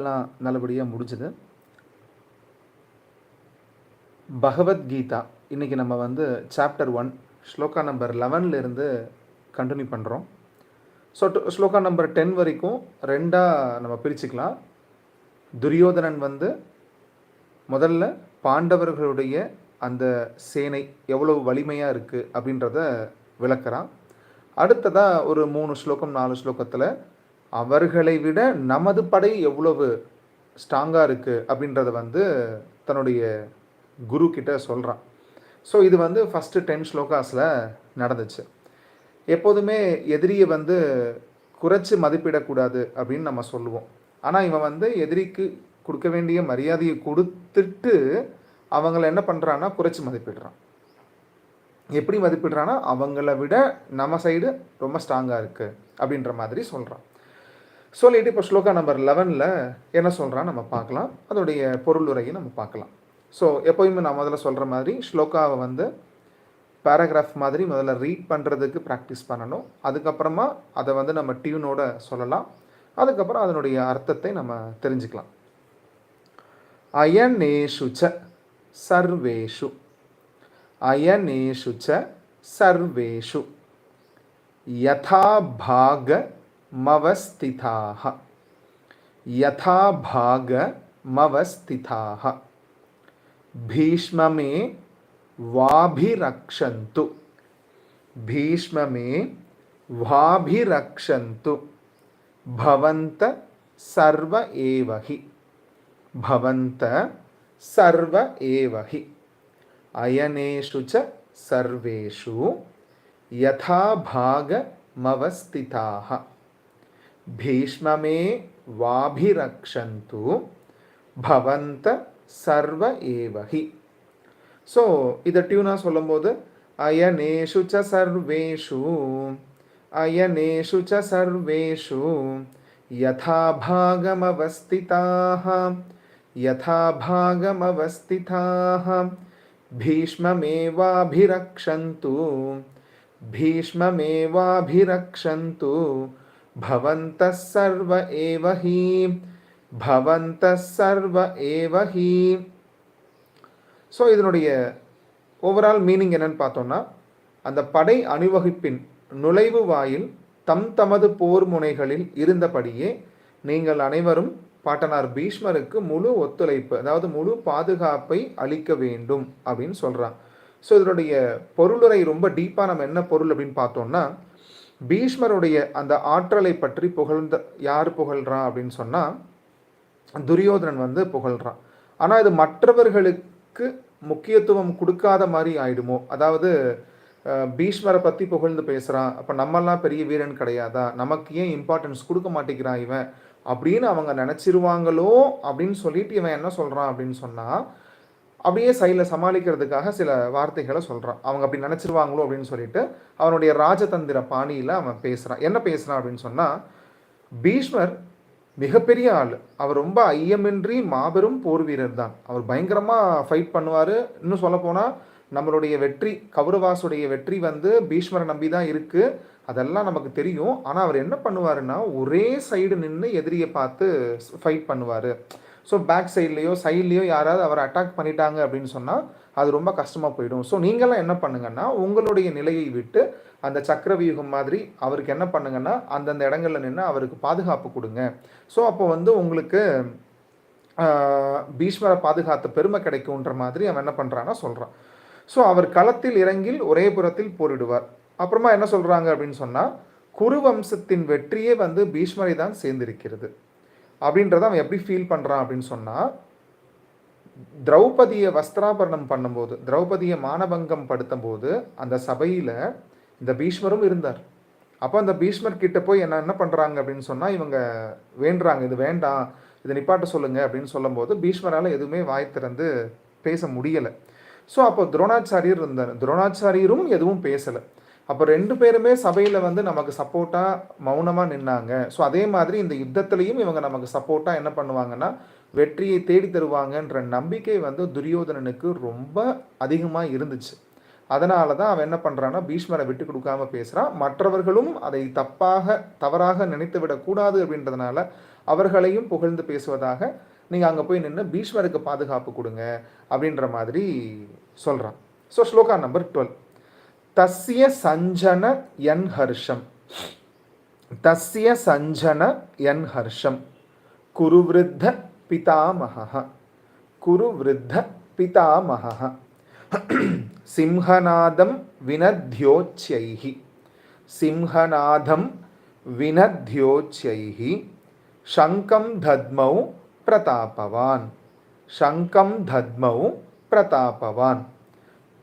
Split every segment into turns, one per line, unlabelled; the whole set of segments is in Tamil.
எல்லாம் நல்லபடியாக முடிஞ்சுது. பகவத்கீதா இன்றைக்கி நம்ம வந்து சாப்டர் ஒன் ஸ்லோகா நம்பர் லெவன்லேருந்து கண்டினியூ பண்ணுறோம் ஸோ ஸ்லோகா நம்பர் டென் வரைக்கும் ரெண்டாக நம்ம பிரிச்சுக்கலாம். துரியோதனன் வந்து முதல்ல பாண்டவர்களுடைய அந்த சேனை எவ்வளவு வலிமையாக இருக்குது அப்படின்றத விளக்குறான். அடுத்ததாக ஒரு மூணு ஸ்லோகம் நாலு ஸ்லோகத்தில் அவர்களை விட நமது படை எவ்வளவு ஸ்ட்ராங்காக இருக்குது அப்படின்றத வந்து தன்னுடைய குரு கிட்ட சொல்கிறான் ஸோ இது வந்து ஃபஸ்ட்டு டென் ஸ்லோகாஸில் நடந்துச்சு. எப்போதுமே எதிரியை வந்து குறைச்சி மதிப்பிடக்கூடாது அப்படின்னு நம்ம சொல்லுவோம். ஆனால் இவன் வந்து எதிரிக்கு கொடுக்க வேண்டிய மரியாதையை கொடுத்துட்டு அவங்கள என்ன பண்ணுறான்னா குறைச்சி மதிப்பிடுறான். எப்படி மதிப்பிடுறான்னா அவங்கள விட நம்ம சைடு ரொம்ப ஸ்ட்ராங்காக இருக்குது அப்படின்ற மாதிரி சொல்கிறான் சொல்லிட்டு இப்போ ஸ்லோகா நம்பர் லெவனில் என்ன சொல்கிறான் நம்ம பார்க்கலாம். அதோடைய பொருளுரையை நம்ம பார்க்கலாம். ஸோ எப்போயுமே நான் முதல்ல சொல்கிற மாதிரி ஸ்லோகாவை வந்து பேராகிராஃப் மாதிரி முதல்ல ரீட் பண்ணுறதுக்கு ப்ராக்டிஸ் பண்ணணும். அதுக்கப்புறமா அதை வந்து நம்ம டியூனோட சொல்லலாம். அதுக்கப்புறம் அதனுடைய அர்த்தத்தை நம்ம தெரிஞ்சுக்கலாம். அயனேஷு ச சர்வேஷு. அயனேஷு ச சர்வேஷு. யதா मवस्थिताः। यथा यथाभागमवस्थिताः भीष्ममे वाभिरक्षन्तु। भीष्ममे वाभिरक्षन्तु। भवन्त सर्व एव हि भवन्त सर्व एव हि अयनेषु च सर्वेषु यथा यथाभागमवस्थिताः భీష్మమే వాభిరక్షంతు భవంత సర్వ ఏవహి ஸோ இதை டியூனாக சொல்லும்போது அயனேஷு ச சர்வேஷு அயனேஷு ச சர்வேஷு యథాభాగమవస్థితాః యథాభాగమవస్థితాః భీష్మమేవాభిరక్షంతు భీష్మమేవాభిరక్షంతు भवन्तः सर्व एव हि பவந்த சர்வ ஏவஹி ஸோ இதனுடைய ஓவரால் மீனிங் என்னன்னு பார்த்தோம்னா அந்த படை அணிவகுப்பின் நுழைவு வாயில் தம் தமது போர் முனைகளில் இருந்தபடியே நீங்கள் அனைவரும் பாட்டனார் பீஷ்மருக்கு முழு ஒத்துழைப்பு அதாவது முழு பாதுகாப்பை அளிக்க வேண்டும் அப்படின்னு சொல்கிறான் ஸோ இதனுடைய பொருளுரை ரொம்ப டீப்பாக நம்ம என்ன பொருள் அப்படின்னு பார்த்தோம்னா பீஷ்மருடைய அந்த ஆற்றலை பற்றி புகழ்ந்த யார் புகழ்கிறான் அப்படின்னு சொன்னால் துரியோதனன் வந்து புகழ்கிறான் ஆனால் இது மற்றவர்களுக்கு முக்கியத்துவம் கொடுக்காத மாதிரி ஆயிடுமோ? அதாவது பீஷ்மரை பற்றி புகழ்ந்து பேசுகிறான் அப்போ நம்மெல்லாம் பெரிய வீரன் கிடையாதா? நமக்கு ஏன் இம்பார்ட்டன்ஸ் கொடுக்க மாட்டேங்கிறான் இவன்? அப்படின்னு அவங்க நினச்சிருவாங்களோ அப்படின்னு சொல்லிட்டு இவன் என்ன சொல்கிறான் அப்படின்னு சொன்னால் அப்படியே சைடில் சமாளிக்கிறதுக்காக சில வார்த்தைகளை சொல்கிறான் அவங்க அப்படி நினச்சிருவாங்களோ அப்படின்னு சொல்லிட்டு அவனுடைய ராஜதந்திர பாணியில் அவன் பேசுகிறான் என்ன பேசுகிறான் அப்படின்னு சொன்னால் பீஷ்மர் மிகப்பெரிய ஆள். அவர் ரொம்ப ஐயமின்றி மாபெரும் போர் வீரர் தான். அவர் பயங்கரமாக ஃபைட் பண்ணுவார். இன்னும் சொல்லப்போனால் நம்மளுடைய வெற்றி கௌரவாசுடைய வெற்றி வந்து பீஷ்மரை நம்பி தான் இருக்குது அதெல்லாம் நமக்கு தெரியும். ஆனால் அவர் என்ன பண்ணுவாருன்னா ஒரே சைடு நின்று எதிரியை பார்த்து ஃபைட் பண்ணுவார். ஸோ பேக் சைட்லேயோ சைட்லேயோ யாராவது அவரை அட்டாக் பண்ணிட்டாங்க அப்படின்னு சொன்னால் அது ரொம்ப கஷ்டமாக போயிடும். ஸோ நீங்களாம் என்ன பண்ணுங்கன்னா உங்களுடைய நிலையை விட்டு அந்த சக்கரவியூகம் மாதிரி அவருக்கு என்ன பண்ணுங்கன்னா அந்தந்த இடங்களில் நின்று அவருக்கு பாதுகாப்பு கொடுங்க. ஸோ அப்போ வந்து உங்களுக்கு பீஷ்மரை பாதுகாத்த பெருமை கிடைக்கும்ன்ற மாதிரி அவன் என்ன பண்ணுறான்னா சொல்கிறான் ஸோ அவர் களத்தில் இறங்கில் ஒரே புறத்தில் போரிடுவார். அப்புறமா என்ன சொல்கிறாங்க அப்படின்னு சொன்னால் குருவம்சத்தின் வெற்றியே வந்து பீஷ்மரை தான் சேர்ந்திருக்கிறது. அப்படின்றத அவன் எப்படி ஃபீல் பண்ணுறான் அப்படின்னு சொன்னால் திரௌபதியை வஸ்திராபரணம் பண்ணும்போது திரௌபதியை மானபங்கம் படுத்தும் போது அந்த சபையில் இந்த பீஷ்மரும் இருந்தார். அப்போ அந்த பீஷ்மர் கிட்ட போய் என்ன என்ன பண்ணுறாங்க அப்படின்னு சொன்னால் இவங்க வேண்டுறாங்க இது வேண்டாம் இதை நிப்பாட்ட சொல்லுங்க அப்படின்னு சொல்லும்போது பீஷ்மரால் எதுவுமே வாய் திறந்து பேச முடியலை. ஸோ அப்போ துரோணாச்சாரியர் இருந்தார். துரோணாச்சாரியரும் எதுவும் பேசலை. அப்போ ரெண்டு பேருமே சபையில் வந்து நமக்கு சப்போர்ட்டாக மௌனமாக நின்னாங்க. ஸோ அதே மாதிரி இந்த யுத்தத்துலேயும் இவங்க நமக்கு சப்போர்ட்டாக என்ன பண்ணுவாங்கன்னா வெற்றியை தேடி தருவாங்கன்ற நம்பிக்கை வந்து துரியோதனனுக்கு ரொம்ப அதிகமாக இருந்துச்சு. அதனால தான் அவன் என்ன பண்ணுறான்னா பீஷ்மரை விட்டு கொடுக்காம பேசுகிறான் மற்றவர்களும் அதை தப்பாக தவறாக நினைத்து விடக்கூடாது அப்படின்றதுனால அவர்களையும் புகழ்ந்து பேசுவதாக நீங்கள் அங்கே போய் நின்று பீஷ்மருக்கு பாதுகாப்பு கொடுங்க அப்படின்ற மாதிரி சொல்கிறான் ஸோ ஸ்லோகா நம்பர் டுவெல். தஸ்ய சஞ்சன என் ஹர்ஷம். தஸ்ய சஞ்சன என் ஹர்ஷம். குருவிருத்த பிதாமகः குருவிருத்த பிதாமகः சிம்ஹநாதம் வினத்யோச்யைः சிம்ஹநாதம் வினத்யோச்யைः சங்கம் தத்மௌ பிரதாபவான். சங்கம் தத்மௌ பிரதாபவான்.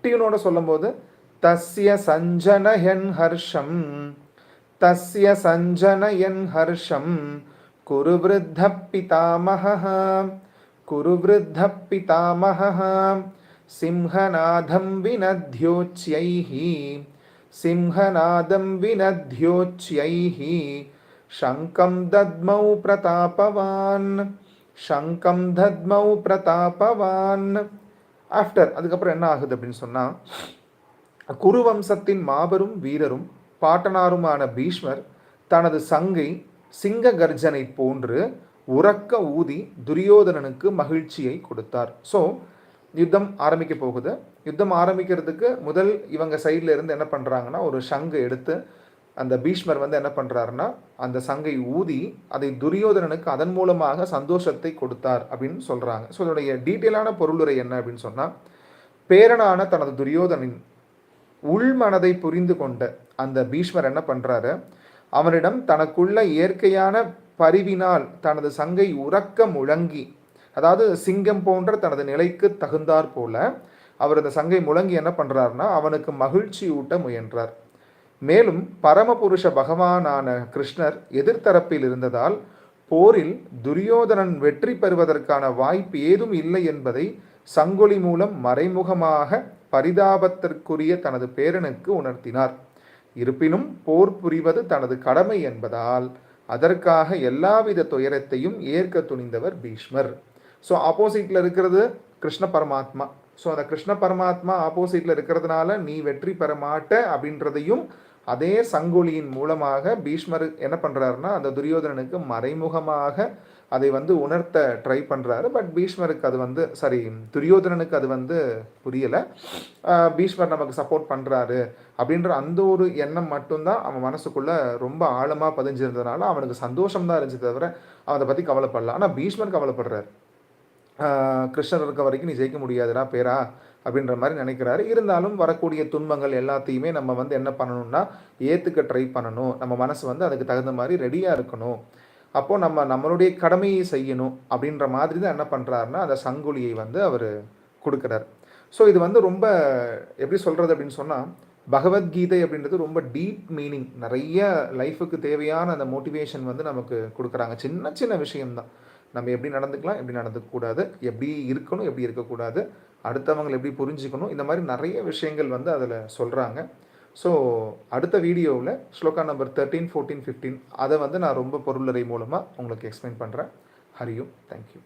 டியூனோட சொல்லும்போது தஸ்ய சஞ்சனயன் ஹர்ஷம் தஸ்ய சஞ்சனயன் ஹர்ஷம் குரு விருத்த பிதாமக குரு விருத்த பிதாமக சிம்ஹநாதம் வினத்யோச்சியை சிம்ஹநாதம் வினத்யோச்சியை சங்கம் தத்மௌ பிரதாபவான் சங்கம் தத்மௌ பிரதாபவான். ஆஃப்டர் அதுக்கப்புறம் என்ன ஆகுது அப்படின்னு சொன்னால் குருவம்சத்தின் மாபெரும் வீரரும் பாட்டனாருமான பீஷ்மர் தனது சங்கை சிங்க கர்ஜனை போன்று உறக்க ஊதி துரியோதனனுக்கு மகிழ்ச்சியை கொடுத்தார். ஸோ யுத்தம் ஆரம்பிக்க போகுது. யுத்தம் ஆரம்பிக்கிறதுக்கு முதல் இவங்க சைடில் இருந்து என்ன பண்ணுறாங்கன்னா ஒரு சங்கு எடுத்து அந்த பீஷ்மர் வந்து என்ன பண்ணுறாருன்னா அந்த சங்கை ஊதி அதை துரியோதனனுக்கு அதன் மூலமாக சந்தோஷத்தை கொடுத்தார் அப்படின்னு சொல்கிறாங்க ஸோ அதனுடைய டீட்டெயிலான பொருளுரை என்ன அப்படின்னு சொன்னால் பேரனான தனது துரியோதனின் உள்மனதை புரிந்து கொண்ட அந்த பீஷ்மர் என்ன பண்ணுறாரு அவனிடம் தனக்குள்ள இயற்கையான பரிவினால் தனது சங்கை உறக்க முழங்கி அதாவது சிங்கம் போன்ற தனது நிலைக்கு தகுந்தாற் போல அவர் அந்த சங்கை முழங்கி என்ன பண்ணுறாருன்னா அவனுக்கு மகிழ்ச்சி ஊட்ட முயன்றார். மேலும் பரமபுருஷ பகவானான கிருஷ்ணர் எதிர்த்தரப்பில் இருந்ததால் போரில் துரியோதனன் வெற்றி பெறுவதற்கான வாய்ப்பு ஏதும் இல்லை என்பதை சங்கொலி மூலம் மறைமுகமாக பரிதாபத்திற்குரிய தனது பேரனுக்கு உணர்த்தினார். இருப்பினும் போர் புரிவது தனது கடமை என்பதால் அதற்காக எல்லாவித துயரத்தையும் ஏற்க துணிந்தவர் பீஷ்மர். ஸோ ஆப்போசிட்டில் இருக்கிறது கிருஷ்ண பரமாத்மா. ஸோ அந்த கிருஷ்ண பரமாத்மா ஆப்போசிட்டில் இருக்கிறதுனால நீ வெற்றி பெற மாட்ட அப்படின்றதையும் அதே சங்கொலியின் மூலமாக பீஷ்மர் என்ன பண்ணுறாருன்னா அந்த துரியோதனனுக்கு மறைமுகமாக அதை வந்து உணர்த்த ட்ரை பண்ணுறாரு பட் பீஷ்மருக்கு அது வந்து சாரி துரியோதனனுக்கு அது வந்து புரியலை. பீஷ்மர் நமக்கு சப்போர்ட் பண்ணுறாரு அப்படின்ற அந்த ஒரு எண்ணம் மட்டும்தான் அவன் மனசுக்குள்ளே ரொம்ப ஆழமாக பதிஞ்சிருந்ததுனால அவனுக்கு சந்தோஷம் தான் இருந்துச்சு தவிர அவனை பற்றி கவலைப்படல. ஆனால் பீஷ்மர் கவலைப்படுறாரு. கிருஷ்ணர் இருக்க வரைக்கும் நீ ஜெயிக்க முடியாதுடா பேரா அப்படின்ற மாதிரி நினைக்கிறாரு. இருந்தாலும் வரக்கூடிய துன்பங்கள் எல்லாத்தையுமே நம்ம வந்து என்ன பண்ணணும்னா ஏற்றுக்க ட்ரை பண்ணணும். நம்ம மனசு வந்து அதுக்கு தகுந்த மாதிரி ரெடியாக இருக்கணும். அப்போது நம்ம நம்மளுடைய கடமையை செய்யணும் அப்படின்ற மாதிரி தான் என்ன பண்ணுறாருன்னா அந்த சங்குலியை வந்து அவர் கொடுக்குறார். ஸோ இது வந்து ரொம்ப எப்படி சொல்கிறது அப்படின்னு சொன்னால் பகவத்கீதை அப்படின்றது ரொம்ப டீப் மீனிங் நிறைய லைஃபுக்கு தேவையான அந்த மோட்டிவேஷன் வந்து நமக்கு கொடுக்குறாங்க. சின்ன சின்ன விஷயம்தான். நம்ம எப்படி நடந்துக்கலாம் எப்படி நடந்துக்கூடாது எப்படி இருக்கணும் எப்படி இருக்கக்கூடாது அடுத்தவங்களை எப்படி புரிஞ்சுக்கணும் இந்த மாதிரி நிறைய விஷயங்கள் வந்து அதில் சொல்கிறாங்க ஸோ அடுத்த வீடியோவில் shloka number thirteen fourteen fifteen அதை வந்து நான் ரொம்ப பொருளறை மூலமாக உங்களுக்கு எக்ஸ்பிளைன் பண்ணுறேன் ஹரியும் தேங்க்யூ